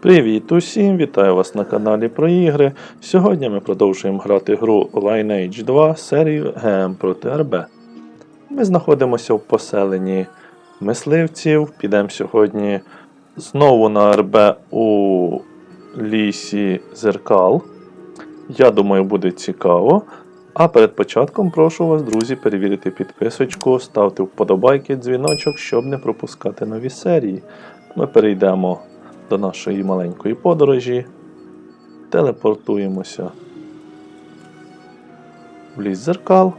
Привіт усім! Вітаю вас на каналі про ігри. Сьогодні ми продовжуємо грати гру Lineage 2 серію ГМ проти РБ. Ми знаходимося в поселенні мисливців. Підемо сьогодні знову на РБ у лісі зеркал. Я думаю, буде цікаво. А перед початком прошу вас, друзі, перевірити підписочку, ставте вподобайки, дзвіночок, щоб не пропускати нові серії. Ми перейдемо до нашої маленької подорожі, телепортуємося в ліс зеркал.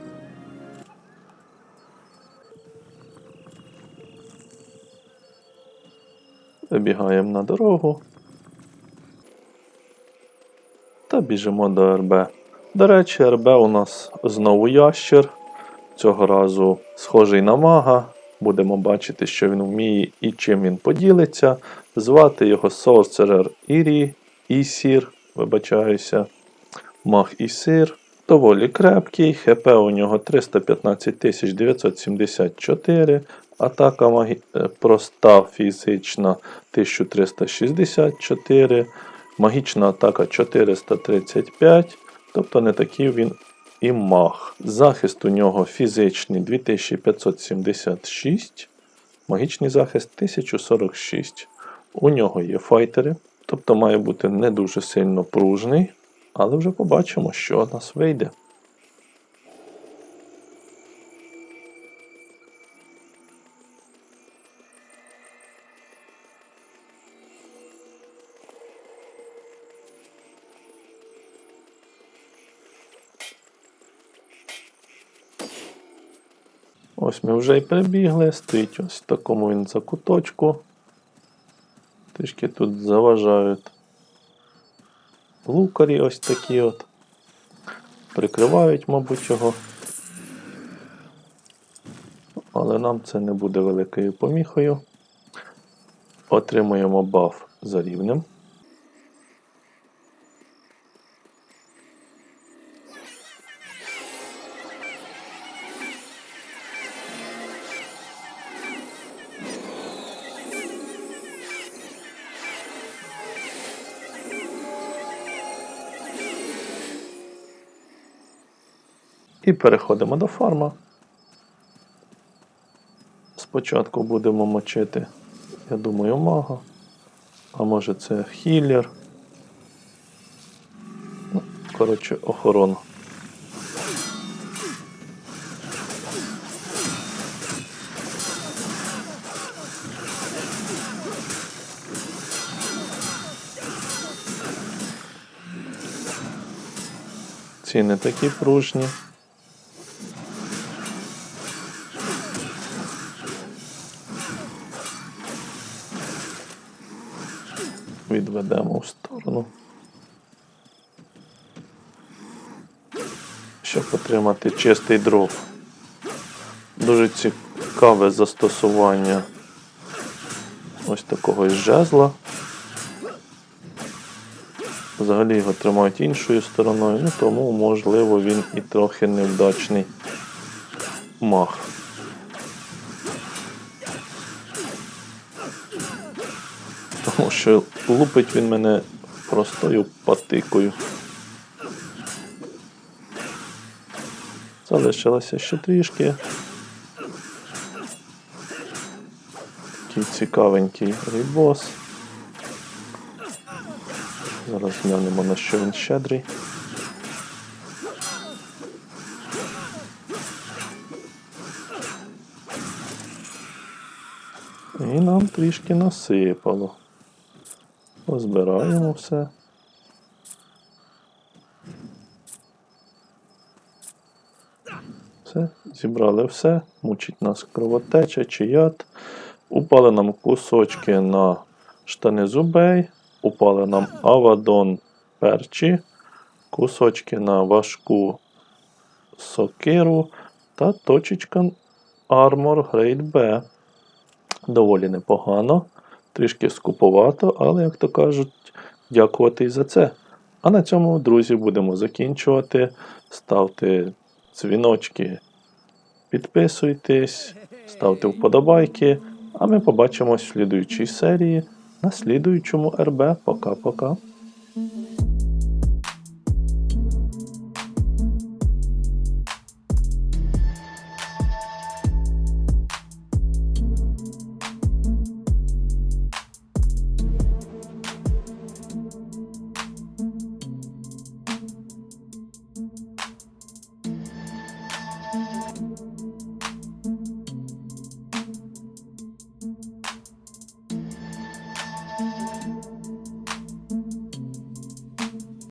Вибігаємо на дорогу та біжимо до РБ. До речі, РБ у нас знову ящер. Цього разу схожий на мага. Будемо бачити, що він вміє і чим він поділиться. Звати його Sorcerer Ірі, Ісір, вибачаюся, Маг Ісир. Доволі крепкий, ХП у нього 315 974, атака магі... е, проста фізична 1364, магічна атака 435, тобто не такий він і маг. Захист у нього фізичний 2576, магічний захист 1046. У нього є файтери, тобто має бути не дуже сильно пружний, але вже побачимо, що у нас вийде. Ось ми вже й прибігли, стоїть ось в такому він закуточку. Трішки тут заважають лукарі ось такі от. Прикривають, мабуть, його. Але нам це не буде великою поміхою. Отримуємо баф за рівнем. І переходимо до фарма. Спочатку будемо мочити, я думаю, мага. А може це хіллер. Ну, коротше, охорона. Ці не такі пружні. Відведемо в сторону. Щоб отримати чистий дров. Дуже цікаве застосування ось такого жезла. Взагалі його тримають іншою стороною, ну тому можливо він і трохи невдачний мах. Тому що лупить він мене простою патикою. Залишилося ще трішки. Такий цікавенький рибос. Зараз глянемо на що він щедрий. І нам трішки насипало. Позбираємо все. Все, зібрали все. Мучить нас кровотеча чи яд. Упали нам кусочки на штани зубей. Упали нам авадон перчі, кусочки на важку сокиру та точечка Armor Grade B. Доволі непогано трішки скуповато, але, як то кажуть, дякувати і за це. А на цьому, друзі, будемо закінчувати. Ставте дзвіночки, підписуйтесь, ставте вподобайки. А ми побачимось в слідуючій серії. на слідуючому РБ. Пока-пока.